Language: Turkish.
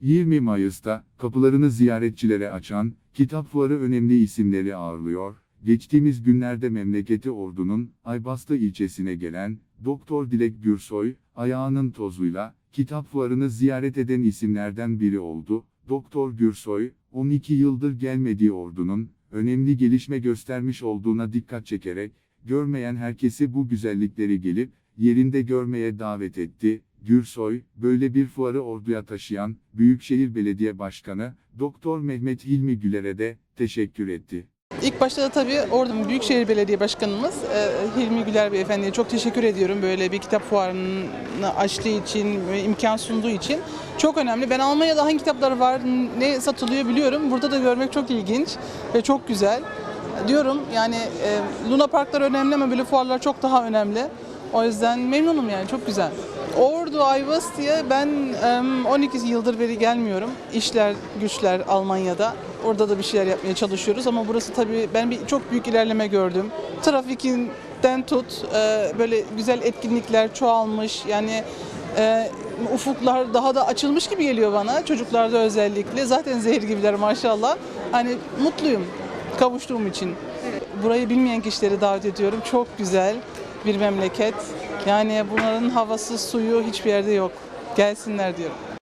20 Mayıs'ta kapılarını ziyaretçilere açan kitap fuarı önemli isimleri ağırlıyor. Geçtiğimiz günlerde memleketi Ordu'nun Aybastı ilçesine gelen Doktor Dilek Gürsoy, ayağının tozuyla kitap fuarını ziyaret eden isimlerden biri oldu. Doktor Gürsoy, 12 yıldır gelmediği Ordu'nun önemli gelişme göstermiş olduğuna dikkat çekerek, görmeyen herkesi bu güzellikleri gelip yerinde görmeye davet etti. Gürsoy, böyle bir fuarı orduya taşıyan Büyükşehir Belediye Başkanı Doktor Mehmet Hilmi Güler'e de teşekkür etti. İlk başta da tabii Ordu Büyükşehir Belediye Başkanımız e, Hilmi Güler Beyefendi'ye çok teşekkür ediyorum. Böyle bir kitap fuarını açtığı için imkan sunduğu için. Çok önemli. Ben Almanya'da hangi kitaplar var, ne satılıyor biliyorum. Burada da görmek çok ilginç ve çok güzel. Diyorum yani e, Luna Parklar önemli ama böyle fuarlar çok daha önemli. O yüzden memnunum yani çok güzel. Ordu Ayvaz diye ben em, 12 yıldır beri gelmiyorum. İşler, güçler Almanya'da. Orada da bir şeyler yapmaya çalışıyoruz ama burası tabii ben bir çok büyük ilerleme gördüm. Trafikinden tut e, böyle güzel etkinlikler çoğalmış. Yani e, ufuklar daha da açılmış gibi geliyor bana. Çocuklarda özellikle. Zaten zehir gibiler maşallah. Hani mutluyum kavuştuğum için. Burayı bilmeyen kişileri davet ediyorum. Çok güzel bir memleket. Yani bunların havası, suyu hiçbir yerde yok. Gelsinler diyorum.